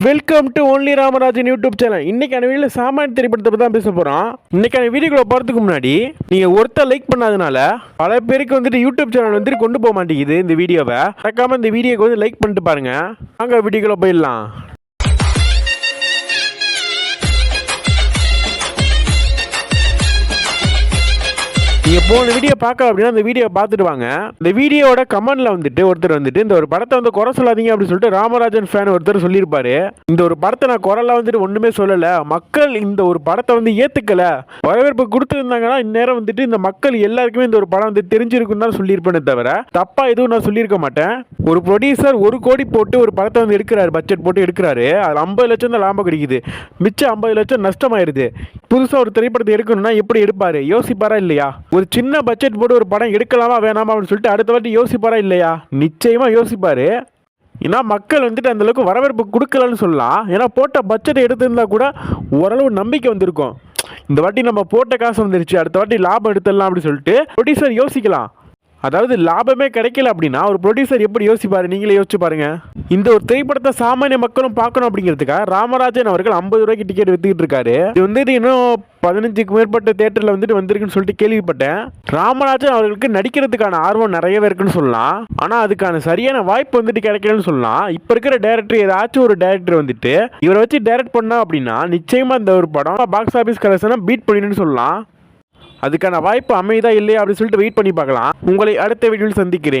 Welcome to only Ramarajan YouTube channel இன்னைக்கான வீடியோவில் சாமானிய திரைப்படத்தை பற்றி தான் பேச போகிறோம் இன்னைக்கான வீடியோக்குள்ள போகிறதுக்கு முன்னாடி நீங்கள் ஒருத்தர் லைக் பண்ணாதனால பல பேருக்கு வந்துட்டு யூடியூப் சேனல் வந்துட்டு கொண்டு போக மாட்டேங்குது இந்த வீடியோவை. மறக்காம இந்த வீடியோக்கு வந்து லைக் பண்ணிட்டு பாருங்க. அங்கே வீடியோக்குள்ள போயிடலாம். நீங்கள் போன வீடியோ பார்க்க அப்படின்னா அந்த வீடியோ பார்த்துட்டு வாங்க. இந்த வீடியோவோட கமெண்ட்ல வந்துட்டு ஒருத்தர் வந்துட்டு இந்த ஒரு படத்தை வந்து குறை சொல்லாதீங்க அப்படின்னு சொல்லிட்டு ராமராஜன் ஃபேன் ஒருத்தர் சொல்லியிருப்பாரு. இந்த ஒரு படத்தை நான் குறைலாம் வந்துட்டு ஒன்றுமே சொல்லலை. மக்கள் இந்த ஒரு படத்தை வந்து ஏற்றுக்கல வரவேற்பு கொடுத்துருந்தாங்கன்னா இந்நேரம் வந்துட்டு இந்த மக்கள் எல்லாருக்குமே இந்த ஒரு படம் வந்து தெரிஞ்சிருக்குன்னு தான் சொல்லியிருப்பேனே தவிர தப்பா எதுவும் நான் சொல்லியிருக்க மாட்டேன். ஒரு ப்ரொடியூசர் ஒரு கோடி போட்டு ஒரு படத்தை வந்து எடுக்கிறாரு பட்ஜெட் போட்டு எடுக்கிறாரு. அது ஐம்பது லட்சம் தான் லாபம் கிடைக்குது. மிச்சம் ஐம்பது லட்சம் நஷ்டமாயிருது. புதுசாக ஒரு திரைப்படத்தை எடுக்கணும்னா எப்படி எடுப்பாரு? யோசிப்பாரா இல்லையா? ஒரு சின்ன பட்ஜெட் போட்டு ஒரு படம் எடுக்கலாமா வேணாமா அப்படின்னு சொல்லிட்டு அடுத்த வாட்டி யோசிப்பாரா இல்லையா? நிச்சயமாக யோசிப்பார். ஏன்னா மக்கள் வந்துட்டு அந்தளவுக்கு வரவேற்பு கொடுக்கலன்னு சொல்லலாம். ஏன்னா போட்ட பட்ஜெட் எடுத்திருந்தா கூட ஓரளவு நம்பிக்கை வந்திருக்கும். இந்த வாட்டி நம்ம போட்ட காசு வந்துருச்சு அடுத்த வாட்டி லாபம் எடுத்துடலாம் அப்படின்னு சொல்லிட்டு ப்ரொடியூசர் யோசிக்கலாம். அதாவது லாபமே கிடைக்கல அப்படின்னா ஒரு ப்ரொடியூசர் எப்படி யோசிப்பாரு? நீங்களே யோசிச்சு பாருங்க. இந்த ஒரு திரைப்படத்தை சாமானிய மக்களும் பார்க்கணும் அப்படிங்கிறதுக்காக ராமராஜன் அவர்கள் ஐம்பது ரூபாய்க்கு டிக்கெட் வித்துக்கிட்டு இருக்காரு. இது வந்துட்டு இன்னும் பதினஞ்சுக்கு மேற்பட்ட தேட்டரில் வந்துட்டு வந்திருக்குன்னு சொல்லிட்டு கேள்விப்பட்டேன். ராமராஜன் அவர்களுக்கு நடிக்கிறதுக்கான ஆர்வம் நிறையவே இருக்குன்னு சொல்லலாம். ஆனால் அதுக்கான சரியான வாய்ப்பு வந்துட்டு கிடைக்கலன்னு சொல்லலாம். இப்போ இருக்கிற டேரக்டர் ஏதாச்சும் ஒரு டேரக்டர் வந்துட்டு இவரை வச்சு டேரக்ட் பண்ணா அப்படின்னா நிச்சயமா இந்த ஒரு படம் பாக்ஸ் ஆஃபீஸ் கலெக்ஷனை பீட் பண்ணிடுன்னு சொல்லலாம். அதுக்கான வாய்ப்பு அமைதா இல்லையா அப்படின்னு சொல்லிட்டு வெயிட் பண்ணி பார்க்கலாம். உங்களை அடுத்த வீடியோவில் சந்திக்கிறேன்.